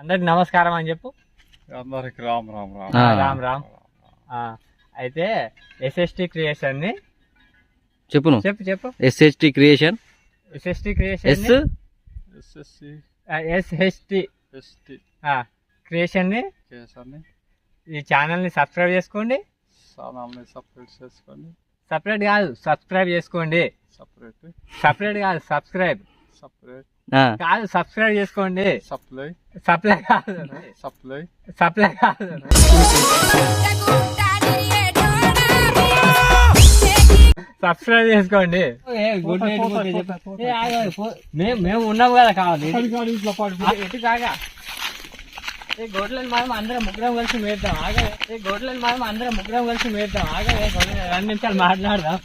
అందరికి నమస్కారం అని చెప్పు. అందరికి రామ్ రామ్ రామ్. ఆ. రామ్ రామ్ ఆ, అయితే ఎస్ఎస్టి క్రియేషన్ని చెప్పు నువ్వు చెప్పు చెప్పు. SHT creation SST S creation SSC SHT ST క్రియేషన్ని కేసాన్ని ఈ ఛానల్ని సబ్స్క్రైబ్ చేసుకోండి. ఛానల్ని సపరేట్ చేసుకొని సపరేట్ కాదు సబ్స్క్రైబ్ చేసుకోండి. సపరేట్ సపరేట్ కాదు సబ్స్క్రైబ్ సపరేట్ కాదు సబ్స్క్రైబ్ చేసుకోండి. సప్లై సప్లై కాదు సప్లై సప్లై కాదు సబ్స్క్రైబ్ చేసుకోండి. గుడ్ నైట్ మేము మేము ఉన్నాం కదా కావాలి. ఎటు కాగా? ఏ గొడ్లని మనం అందరం ముగ్గురం కలిసి మేద్దాం. ఆగా. ఏ గొడ్లని మనం అందరం ముగ్గురం కలిసి మేద్దాం. ఆగా. రెండు నిమిషాలు మాట్లాడదాం.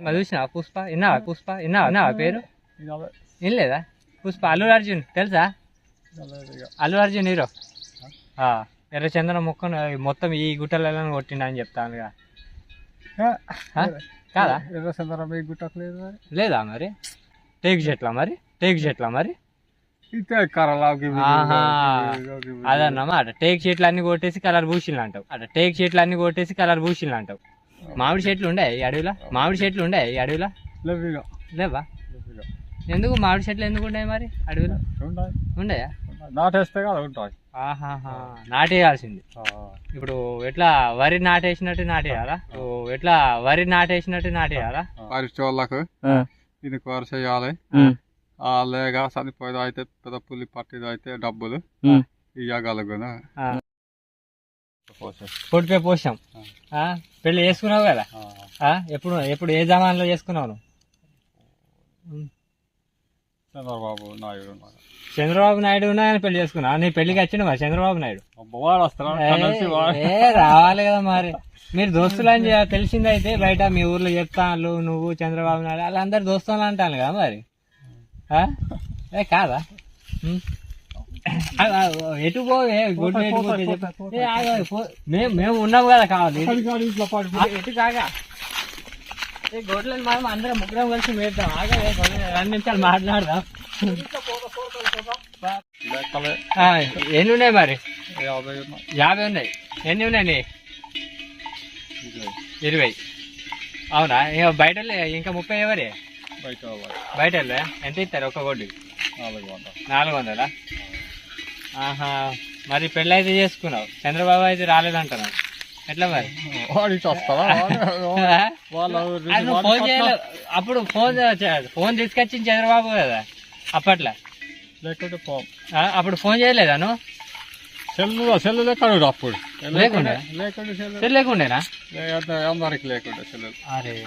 మరి చూసినా పుష్ప విన్నావా పుష్ప విన్నావా విన్నావా పేరు ఏం లేదా పుష్ప అల్లు అర్జున్ తెలుసా అల్లు అర్జున్ హీరో ఎర్రచందన మొక్కను మొత్తం ఈ గుట్టలలో కొట్టిండ అని చెప్తాను? కాదా గుట్టట్లేదు మరి లేదా మరి టేక్ చెట్లా మరి టేక్ చెట్లా మరి. అదన్నమాట టేక్ చెట్లు అన్ని కొట్టేసి కలర్ భూషిల్లు అంటావు అట టేక్ చెట్లు అన్ని కొట్టేసి కలర్ భూషిల్లు అంటావు మామిడి చెట్లు ఉండే ఈ అడవిలో? మామిడి చెట్లు ఉండే ఈ అడవిలో? లేవా లేవిగా ఎందుకు మామిడి చెట్లు ఎందుకు ఉన్నాయి మరి అడవిలో? ఉండయా. నాటేస్తే కదా ఉంటాయి. ఆహాహా. నాటేయాల్సింది. ఇప్పుడు ఎట్లా వరి నాటేసినట్టు నాటేయాలా? ఓ, ఎట్లా వరి నాటేసినట్టు నాటేయాలా? పరిచోళ్ళకు ఇది కూర చేయాలి. ఆ లేక చనిపోయేది అయితే పెద్ద పులి పట్టిది అయితే డబ్బులు. ఇవ్వగలుగును ఆ. పొడిపే పోసాం. ఆ, పెళ్ళి చేసుకున్నావు కదా? ఎప్పుడు ఎప్పుడు ఏ జమాన్లో చేసుకున్నావు నువ్వు? చంద్రబాబు నాయుడు. చంద్రబాబు నాయుడు ఆయన పెళ్ళి చేసుకున్నావు. నీ పెళ్ళికి వచ్చిన మరి చంద్రబాబు నాయుడు. ఏ, రావాలి కదా మరి. మీరు దోస్తులు అని తెలిసిందైతే బయట మీ ఊర్లో చెప్తాను నువ్వు చంద్రబాబు నాయుడు వాళ్ళందరు దోస్తులు అంటాను కదా మరి. కాదా? ఎటు పో మేము మేము ఉన్నాం కదా కావాలి ఎటు కాగా ఏ గొడ్లని మనం అందరం ముగ్గురం కలిసి మేపుతాం ఆగా రెండు నిమిషాలు మాట్లాడదాం ఆ, ఎన్ని ఉన్నాయి మరి యాభై ఉన్నాయి. ఎన్ని ఉన్నాయి ఇరవై అవునా ఇంకా బయట ఇంకా ముప్పై ఎవరి బయట బయట ఎంత ఇస్తారు ఒక్క గొడ్డు నాలుగు నాలుగు వందలా ఆహా మరి పెళ్ళి అయితే చేసుకున్నావు. చంద్రబాబు అయితే రాలేదంటున్నావు ఎట్లా మరి? ఫోన్ చేయలే. అప్పుడు ఫోన్ ఫోన్ తీసుకొచ్చింది చంద్రబాబు కదా అప్పట్లో. లేకుంటే అప్పుడు ఫోన్ చేయలేదా నువ్వు? సెల్లు సెల్లు అప్పుడు. లేకుండే? లేకుండేనా? అందరికి సెల్లు అరే.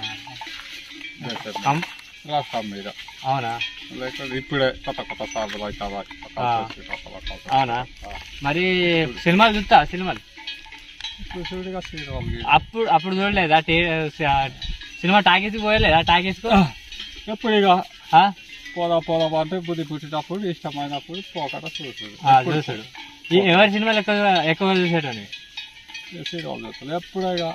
లేకుంటే కం- రాస్తాం మీద అవునా లేకుంటే ఇప్పుడే కొత్త కొత్త సార్లు అవుతావా ఆ. అవునా మరి సినిమాలు చూస్తా సినిమాలు చూసుడిగా శ్రీరాములు అప్పుడు అప్పుడు చూడలేదా టీ- సినిమా టాకీస్కి పోయలేదా టాకీస్కు ఎప్పుడు ఇక ఆ? పోదా పోదా అంటే బుద్ధి పుట్టినప్పుడు ఇష్టమైనప్పుడు పోకట చూసుడు ఆ, చూసాడు ఈ ఎవరి సినిమాలు ఎక్కువ ఎక్కువ చూసేటోని శ్రీరాములు చూస్తాడు ఎప్పుడు ఇక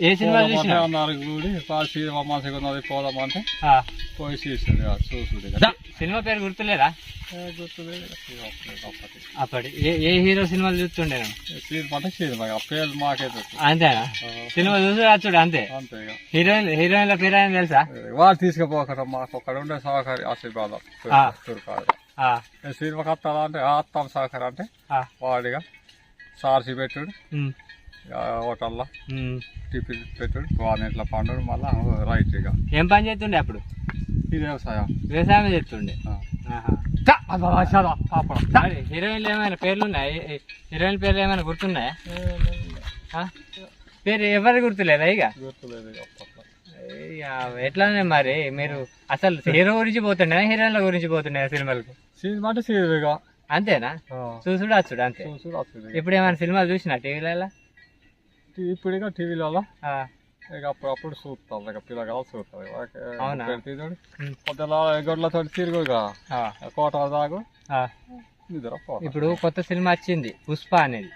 ఏ పోదామంటే చూసినా అన్నారు గుడి శ్రీరామ మనసుకు ఉన్నది పోదామంటే ఆ. పోయి చూసాడు చూసుడు సినిమా పేరు గుర్తులేదా? అప్పటి. ఏ హీరో సినిమాలు చూస్తుండే? శ్రీరామ అంటే శ్రీరామ పేరు మాకే తెలుసు. అంతేనా? సినిమా చూసి చూడు అంతే. అంతే హీరోయిన్ హీరోయిన్ల పేరు అని తెలుసా? వాళ్ళు తీసుకుపోకట మాకు అక్కడ ఉండే సహకారి ఆశీర్వాదం. ఆ. తుర్కాడు ఆ, సినిమా కట్టాలా అంటే ఆ అత్తం సహకారం అంటే వాడిగా సార్సి పెట్టుడు. హోటల్లో. టిఫిన్ పెట్టుడు. వానెట్ల పండుడు మళ్ళా రైట్ ఇక. ఏం పని చేస్తుండే అప్పుడు? ఇది వ్యవసాయం. వ్యవసాయం చేస్తుండే? హీరోయిన్లు ఏమైనా పేర్లు ఉన్నాయి హీరోయిన్ పేర్లు ఏమైనా గుర్తున్నాయా? ఆ? పేరు ఎవరు గుర్తులేదా ఇక? గుర్తులేదు ఎట్లానే మరి మీరు అసలు హీరో గురించి పోతుండే హీరోయిన్ల గురించి పోతుండే సినిమాలకు? సినిమా అంటే సీరియల్ ఇక. అంతేనా. చూసుడు అచ్చుడు అంతే. ఇప్పుడు ఏమైనా సినిమాలు చూసినా టీవీలలో? టీ- ఇప్పుడు ఇక టీవీలలో ఇక అప్పుడప్పుడు చూస్తాం. ఇక పిల్లగాలు ఇక. అవునా? పెడితే ఉమ్. పొద్దుల గొడ్లతో తిరుగు ఇక. కోట దాగు నిద్ర. ఇప్పుడు కొత్త సినిమా వచ్చింది. పుష్ప అనేది.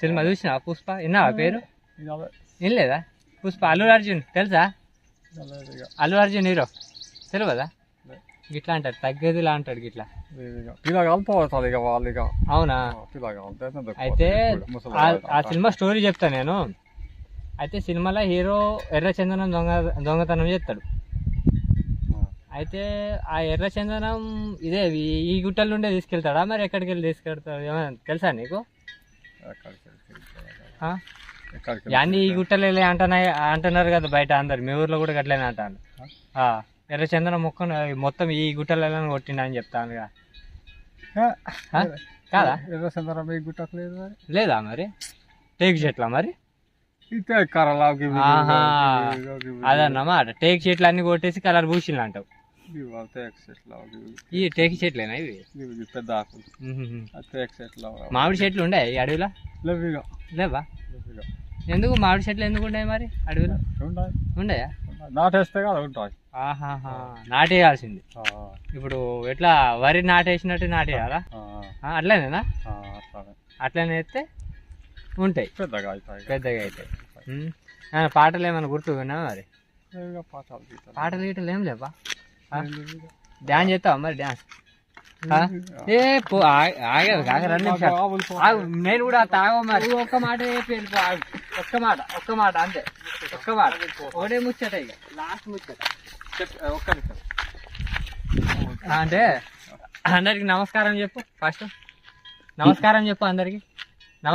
సినిమా చూసినా పుష్ప? విన్నావా పేరు? ఇక అదే. ఏం లేదా పుష్ప అల్లు అర్జున్ తెలుసా. అల్లు అర్జున్ హీరో. తెలియదా గిట్లా అంటాడు తగ్గేదిలా అంటాడు గిట్లా. పిల్లగాలు పోతారు ఇక వాళ్ళు ఇక. అవునా? అయితే ఆ- సినిమా స్టోరీ చెప్తా నేను. అయితే సినిమాలో హీరో ఎర్ర చందనం దొంగ దొంగతనం చేస్తాడు. అయితే ఆ ఎర్ర చందనం ఇదే ఈ- గుట్టల నుండే తీసుకెళ్తాడా? మరి ఎక్కడికి వెళ్ళి తీసుకెళ్తాడు? ఏమైనా తెలుసా నీకు? యాన్ని ఈ గుట్టలు వెళ్ళి అంటున్నా అంటున్నారు కదా బయట అందరు. మీ ఊర్లో కూడా గట్లనే అంటాను ఎర్ర చందనం మొక్కను మొత్తం ఈ గుట్టలలో కొట్టిండ అని చెప్తాను కదా. ఎర్రచంద్రం మీకు గుట్టట్లేదు మరి. లేదా మరి? టేక్ చెట్ల మరి. అదన్నమాట. టేక్ చెట్లు అన్ని కొట్టేసి కలర్ పూసిలు అంటావు ఈ టేక్ చెట్లేనా ఇవి? ఇవి పెద్ద ఆకులు. మామిడి చెట్లు ఉండే ఈ అడవిలో? లేవు. ఎందుకు మామిడి చెట్లు ఎందుకు ఉన్నాయి మరి అడవిలో? ఉండయా. నాటేస్తే కదా ఉంటాయి. నాటేయాల్సింది. ఇప్పుడు ఎట్లా వరి నాటేసినట్టు నాటేయాలా? అట్లనేనా? అట్లానే. అట్లనే అయితే ఉంటాయి. పెద్దగా అవుతాయి. పెద్దగా. ఏమైనా పాటలు ఏమైనా గుర్తుకున్నా మరి? ఇక పాఠాలు గీతాలు. పాటలు గీటలు ఏం లేవా. డ్యాన్స్ చేస్తావా మరి డ్యాన్స్ ఏ పో ఆగ- ఆగదు కాక రెండు నిమిషాలు. ఆవులు పో- ఆగు, నేను కూడా తాగో మరి. ఒక్క మాట. ఒక్క మాట ఒక్క మాట అంతే. ఒక్క మాట. ఒకటే ముచ్చట ఇక. లాస్ట్ ముచ్చట. ఒక్క నిమిషం. అంటే అందరికి నమస్కారం చెప్పు ఫస్ట్. నమస్కారం చెప్పు అందరికి.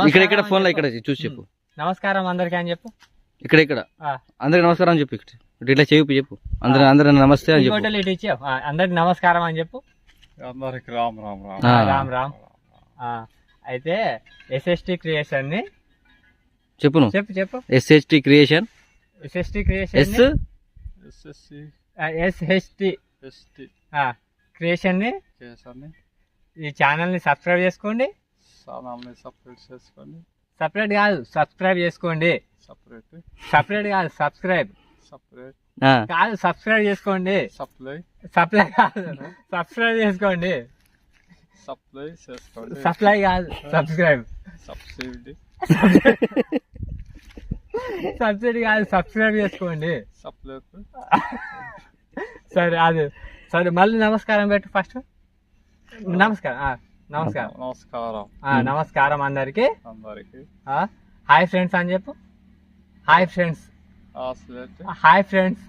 ఇక్కడ ఇక్కడ అని ఫోన్లో చెప్పు. ఇక్కడ చూసి చెప్పు నమస్కారం అందరికి అని చెప్పు. ఇక్కడ ఇక్కడ. ఆ. అందరికి నమస్కారం చెప్పు ఇక్కడ. ఇటు ఇట్లా చెప్పు చెప్పు. అందరు అందరు నమస్తే అని చెప్పు. అందరికి నమస్కారం అని చెప్పు. అందరికి రామ్ రామ్ రామ్. ఆ. రామ్ రామ్. ఆ, అయితే ఎస్ఎస్టి క్రియేషన్ని చెప్పు చెప్పు. చెప్పు SHT creation? SST S creation SSC SHT ST క్రియేషన్ని కేసాన్ని ఈ ఛానల్ని సబ్స్క్రైబ్ చేసుకోండి. ఛానల్ని సపరేట్ చేసుకోండి. సపరేట్ కాదు సబ్స్క్రైబ్ చేసుకోండి. సపరేట్. సపరేట్ కాదు సబ్స్క్రైబ్. సపరేట్. కాదు సబ్స్క్రైబ్ చేసుకోండి. సప్లై సప్లై కాదు. సబ్స్క్రైబ్ చేసుకోండి. సప్లై చేసుకోండి. సప్లై కాదు. సబ్స్క్రైబ్ సబ్సిడీ సబ్సిడీ కాదు సబ్స్క్రైబ్ చేసుకోండి. సప్లై సరే అది. సరే మళ్ళీ నమస్కారం పెట్టు ఫస్ట్ నమస్కారం ఆ, నమస్కారం. నమస్కారం. ఆ, నమస్కారం అందరికి. అందరికి. హాయ్ ఫ్రెండ్స్ అని చెప్పు. హాయ్ ఫ్రెండ్స్ హాయ్ ఫ్రెండ్స్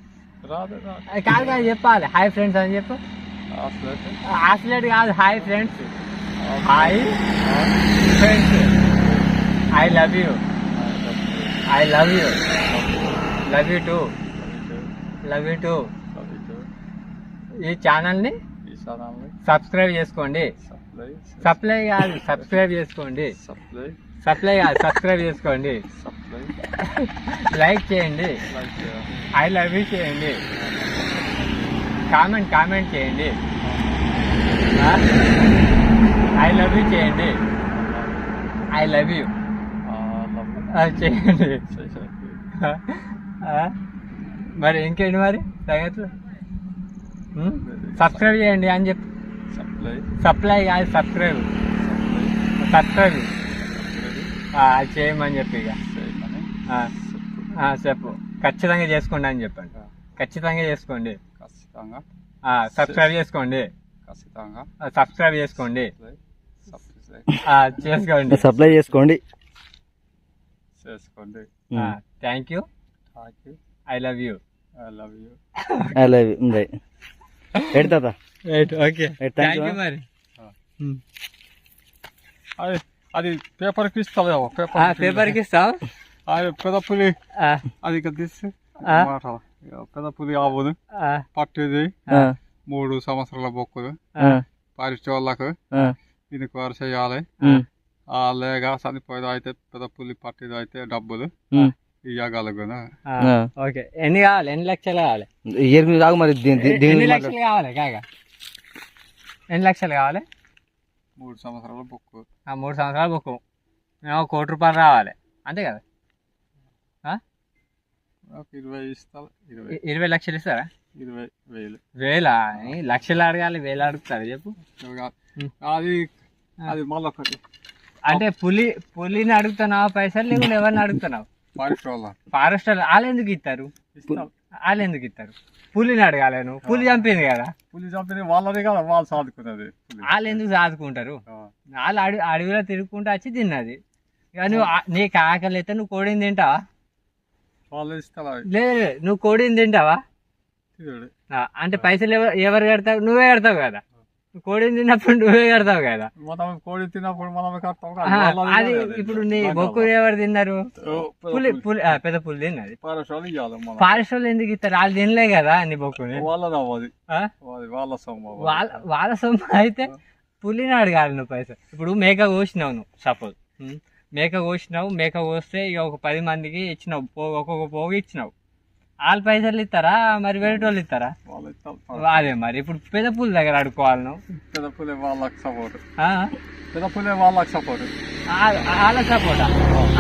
రాదు రాదు కాదు కాదు చెప్పాలి హాయ్ ఫ్రెండ్స్ అని చెప్పు ఆస్లేట్ కాదు hi friends hi friends I love you I love you love you too love you too ఈ ఛానల్ని సబ్స్క్రైబ్ చేసుకోండి. సప్లై సప్లై కాదు సబ్స్క్రైబ్ చేసుకోండి. సప్లై కాదు సబ్స్క్రైబ్ చేసుకోండి. లైక్ చేయండి. ఐ లవ్ యూ చేయండి. కామెంట్ కామెంట్ చేయండి. ఐ లవ్ యూ చేయండి. I love you. చేయండి? మరి ఇంకేంటి మరి సంగతులు సబ్స్క్రైబ్ చేయండి అని చెప్పి. సప్లై. సప్లై కాదు సబ్స్క్రైబ్. సబ్స్క్రైబ్. చేయమని చెప్పి ఇక. చేయమని. ఆ, ఆ, చెప్పు. ఖచ్చితంగా చేసుకోండి అని చెప్పండి. ఖచ్చితంగా చేసుకోండి. ఖచ్చితంగా. ఆ, సబ్స్క్రైబ్ చేసుకోండి. ఖచ్చితంగా. సబ్స్క్రైబ్ చేసుకోండి. చేసుకోండి. సప్లై చేసుకోండి. చేసుకోండి. Thank you thank you I love you I love you అలాగే ఉంది ఎడు తాత ఓకే థ్యాంక్ యూ మరి. అది అది పేపర్కి ఇస్తావు? ఆ, పేపర్ పేపర్కి ఇస్తావు? అది పెద్ద పులి. ఆ, అది ఇక్కడ తీసి ఆ. మాట. ఇక పెద్ద పులి ఆవును ఆ, పట్టుది మూడు సంవత్సరాల బొక్కులు. ఆ, పరిచే వాళ్ళకు ఆ, దీనికి వారు చేయాలి లేక చనిపోయేది అయితే పెద్ద పులి పట్టేది అయితే డబ్బులు. ఇవ్వగలుగునా. ఓకే. ఎన్ని కావాలి? ఎన్ని లక్షలు కావాలి? ఇయర్ కాదు మరి ఎన్ని లక్షలు కావాలి? కాగా ఎన్ని లక్షలు కావాలి? మూడు సంవత్సరాల బొక్కు. ఆ మూడు సంవత్సరాలు బుక్ మేము కోటి రూపాయలు రావాలి. అంతే కదా? ఇరవై ఇస్తారు ఇరవై. లక్షలు ఇస్తారా? ఇరవై వేలు. వేలా? లక్షలు అడగాలి వేలు అడుగుతారు. చెప్పు. అది అది మళ్ళీ ఒకటి అంటే పులి పులిని అడుగుతున్నావా పైసలు లేకుండా ఎవరిని అడుగుతున్నావు? ఫారెస్ట్ వాళ్ళ. ఫారెస్ట్ వాళ్ళు వాళ్ళు ఎందుకు ఇస్తారు? వాళ్ళు ఎందుకు ఇస్తారు పులిని అడగాలి నువ్వు. పులి చంపింది కదా? పులి చంపిన వాళ్ళది కదా వాళ్ళు సాదుకున్నది. వాళ్ళు ఎందుకు సాదుకుంటారు? వాళ్ళు అడవి అడవిలో తిరుగుకుంటూ వచ్చి తిన్నది. ఇక నువ్వు నీకు ఆకలి అయితే నువ్వు కోడిని తింటావా? వాళ్ళు ఇస్తారా? లేదు నువ్వు కోడిని తింటావా? అంటే పైసలు ఎవరు కడతావు? నువ్వే కడతావు కదా? కోడిని తిన్నప్పుడు నువ్వే కడతావు కదా? మనం కోడి తిన్నప్పుడు మనం కడతాం అది. ఇప్పుడు నీ. బొక్కు ఎవరు తిన్నారు? పులి పులి. పెద్ద పులి తిన్నది. వాళ్ళు ఎందుకు ఇస్తారు? వాళ్ళు తినలే కదా నీ బొక్కుని వాళ్ళది వాళ్ళ సొమ్ము. వాళ్ళ వాళ్ళ సొమ్ము అయితే పులిని అడగాలి నువ్వు పైసలు. ఇప్పుడు మేక కోసినావు నువ్వు సపోజ్ మేక కోసినావు మేక కోస్తే ఇక ఒక పది మందికి ఇచ్చినావు పోగు ఒక్కొక్క పోగు ఇచ్చినావు. వాళ్ళ పైసలు ఇస్తారా? మరి వేరే వాళ్ళు ఇస్తారా? వాళ్ళు అదే మరి. ఇప్పుడు పెద్ద పులి దగ్గర అడుకోవాలి నువ్వు. పెద్ద పులి వాళ్ళకి సపోర్ట్ ఆ? పెద్ద పులి వాళ్ళకి సపోర్ట్ వాళ్ళ సపోర్టా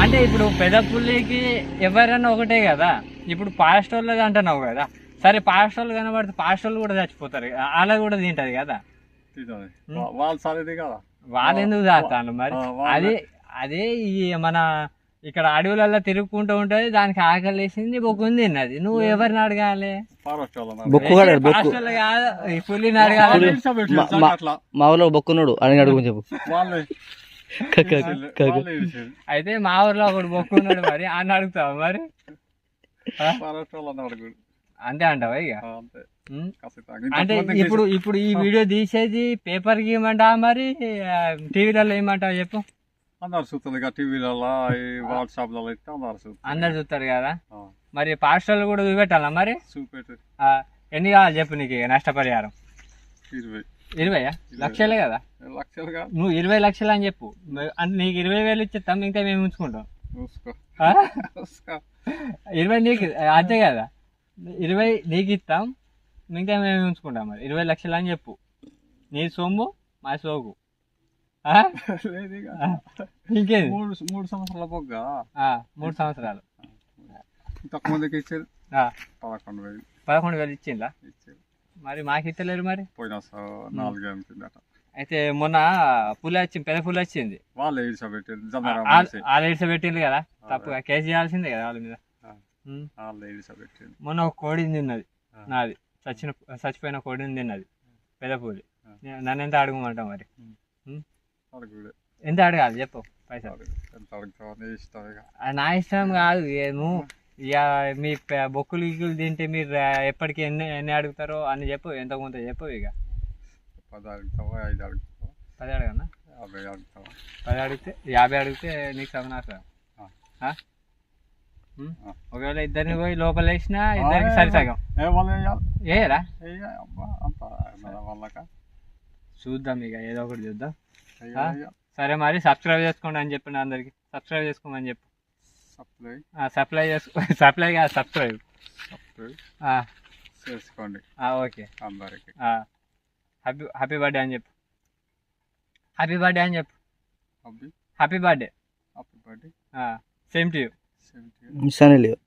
అంటే ఇప్పుడు పెద్ద పులికి ఎవరైనా ఒకటే కదా? ఇప్పుడు పాస్ట్ వాళ్ళది అంటున్నావు కదా? సరే పాస్ట్ వాళ్ళు కనబడితే పాస్ట్ వాళ్ళు కూడా చచ్చిపోతారు. వాళ్ళ కూడా తింటది కదా? వాళ్ళు సరిది కదా? వాళ్ళు ఎందుకు చేస్తాను మరి. అదే అదే ఈ మన ఇక్కడ అడవులలో తిరుగుకుంటూ ఉంటది దానికి ఆకలి వేసింది బొక్కుంది తిన్నది నువ్వు ఎవరిని అడగాలి? బొక్కు బొక్కు కాదు ఈ పులిని అడగాలి. మా- ఊళ్ళో బొక్కున్నాడు అని అడుగు చెప్పు. అయితే మా ఊర్లో ఒకడు బొక్కున్నాడు మరి అని అడుగుతావు మరి? అంతే అంటావా ఇక? అంటే ఇప్పుడు ఇప్పుడు ఈ వీడియో తీసేది పేపర్కి ఇవ్వమంటావా మరి? టీవీలలో ఏమంటావా చెప్పు. అందరు చూస్తుంది ఇక టీవీలలో ఈ వాట్సాప్లలో ఇస్తే అందరు చూస్తారు అందరు చూస్తారు కదా? మరి పాస్టర్లు కూడా చూపెట్టాలా మరి? చూపెట్టి ఎన్ని కావాలి చెప్పు నీకు ఇక నష్టపరిహారం? ఇరవై. ఇరవైయా? లక్షలే కదా? లక్షలుగా నువ్వు ఇరవై లక్షలు అని చెప్పు. అంటే నీకు ఇరవై వేలు ఇచ్చేస్తాం ఇంకా మేము ఉంచుకుంటాం. ఇరవై నీకు అంతే కదా? ఇరవై నీకు ఇస్తాం మిగతా మేము ఉంచుకుంటాం మరి. ఇరవై లక్షలు అని చెప్పు. నీ సొమ్ము మా సోకు ఇక. ఇంకేది? మూడు మూడు సంవత్సరాల పొగ్గ. మూడు సంవత్సరాలు. ఇంతకు ముందుకి ఇచ్చేది ఆ, పదకొండు వేలు. పదకొండు వేలు ఇచ్చిందా ఇచ్చేది మరి మాకు ఇస్తలేరు మరి? పోయిన కిందట అయితే మొన్న పులి వచ్చింది పెద్ద పులి వచ్చింది. వాళ్ళే జమరా వాళ్ళు ఇడిస పెట్టింది కదా? తప్పుగా కేసు చేయాల్సిందే కదా వాళ్ళ మీద. వాళ్ళే ఇడిచబెట్టేది మొన్న ఒక కోడిని తిన్నది. నాది. చచ్చిన చచ్చిపోయిన కోడిని తిన్నది పెద్ద పూలి. నన్ను ఎంత అడగమంటావు మరి? ఎంత అడగాలి చెప్పు పైసలు నీ ఇష్టం కాదు నువ్వు ఇక మీ బొక్కులు గిక్కులు తింటే మీరు ఎప్పటికి ఎన్ని ఎన్ని అడుగుతారో అని చెప్పు ఎంత కొంత చెప్పు ఇక పది అడుగుతావా ఐదు అడుగుతావా పది అడగనా యాభై అడుగుతావా పది అడిగితే యాభై అడిగితే నీకు? ఆ. ఒకవేళ ఇద్దరిని పోయి లోపల వేసినా ఇద్దరికి సరి సగం ఏరా చూద్దాం ఇక ఏదో ఒకటి చూద్దాం. సరే మరి సబ్స్క్రైబ్ చేసుకోండి అని చెప్పిన అందరికి. సబ్స్క్రైబ్ చేసుకోమని చెప్పు. సప్లై సప్లై చేసుకో సప్లై కాదు సబ్స్క్రైబ్ చేసుకోండి. ఆ, ఓకే. అందరికి. ఆ, హ్యాపీ హ్యాపీ బర్త్డే అని చెప్పు. హ్యాపీ బర్త్డే అని చెప్పు. Happy birthday happy birthday same to you seventy సరే లేవు